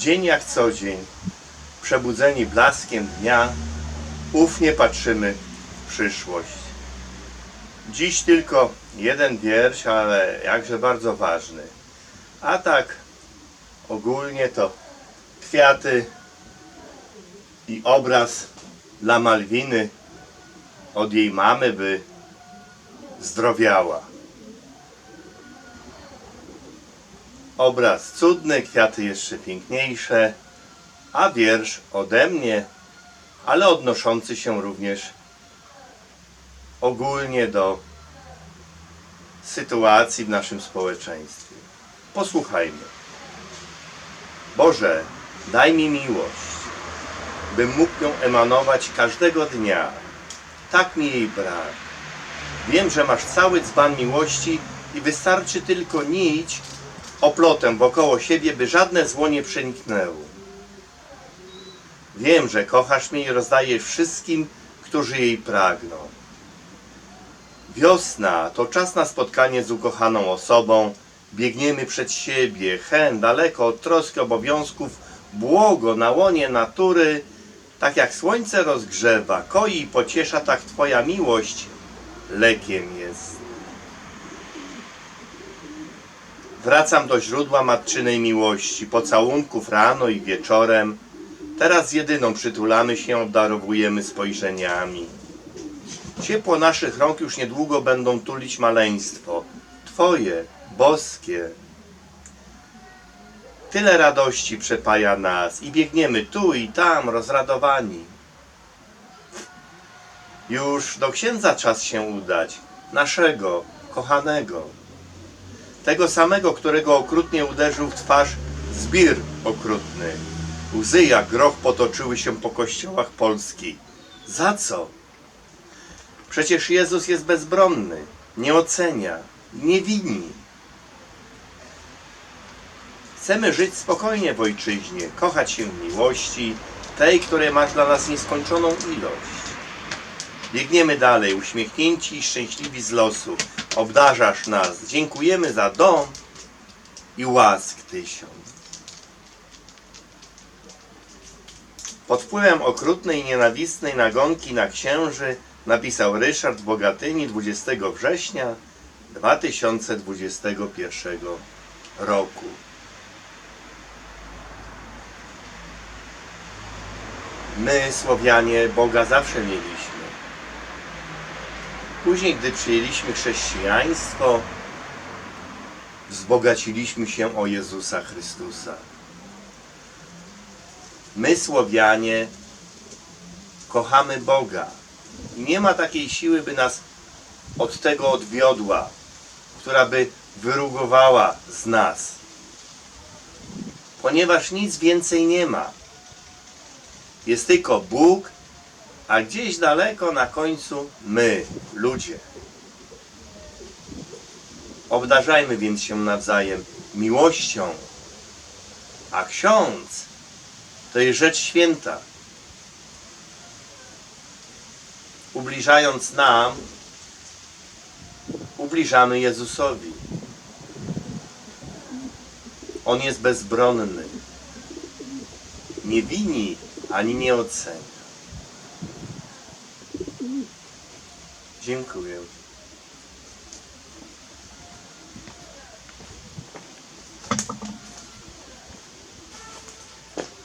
Dzień jak co dzień, przebudzeni blaskiem dnia, ufnie patrzymy w przyszłość. Dziś tylko jeden wiersz, ale jakże bardzo ważny. A tak ogólnie to kwiaty i obraz dla Malwiny od jej mamy by zdrowiała. Obraz cudny, kwiaty jeszcze piękniejsze, a wiersz ode mnie, ale odnoszący się również ogólnie do sytuacji w naszym społeczeństwie. Posłuchajmy. Boże, daj mi miłość, bym mógł ją emanować każdego dnia. Tak mi jej brak. Wiem, że masz cały dzban miłości i wystarczy tylko nić oplotem wokoło siebie, by żadne zło nie przeniknęło. Wiem, że kochasz mnie i rozdajesz wszystkim, którzy jej pragną. Wiosna to czas na spotkanie z ukochaną osobą. Biegniemy przed siebie, hen, daleko od troski obowiązków, błogo na łonie natury. Tak jak słońce rozgrzewa, koi i pociesza, tak Twoja miłość lekiem jest. Wracam do źródła matczynej miłości, pocałunków rano i wieczorem. Teraz jedyną przytulamy się, obdarowujemy spojrzeniami. Ciepło naszych rąk już niedługo będą tulić maleństwo. Twoje, boskie. Tyle radości przepaja nas i biegniemy tu i tam rozradowani. Już do księdza czas się udać, naszego, kochanego. Tego samego, którego okrutnie uderzył w twarz zbir okrutny. Łzy jak groch potoczyły się po kościołach Polski. Za co? Przecież Jezus jest bezbronny, nie ocenia, nie wini. Chcemy żyć spokojnie w ojczyźnie, kochać się miłości, tej, której masz dla nas nieskończoną ilość. Biegniemy dalej, uśmiechnięci i szczęśliwi z losu. Obdarzasz nas, dziękujemy za dom i łask tysiąc. Pod wpływem okrutnej nienawistnej nagonki na księży napisał Ryszard Bogatyni 20 września 2021 roku. My, Słowianie, Boga zawsze mieliśmy. Później, gdy przyjęliśmy chrześcijaństwo, wzbogaciliśmy się o Jezusa Chrystusa. My, Słowianie, kochamy Boga. I nie ma takiej siły, by nas od tego odwiodła, która by wyrugowała z nas. Ponieważ nic więcej nie ma. Jest tylko Bóg, a gdzieś daleko na końcu my, ludzie. Obdarzajmy więc się nawzajem miłością, a ksiądz to jest rzecz święta. Ubliżając nam, ubliżamy Jezusowi. On jest bezbronny. Nie wini ani nie ocenia. Dziękuję.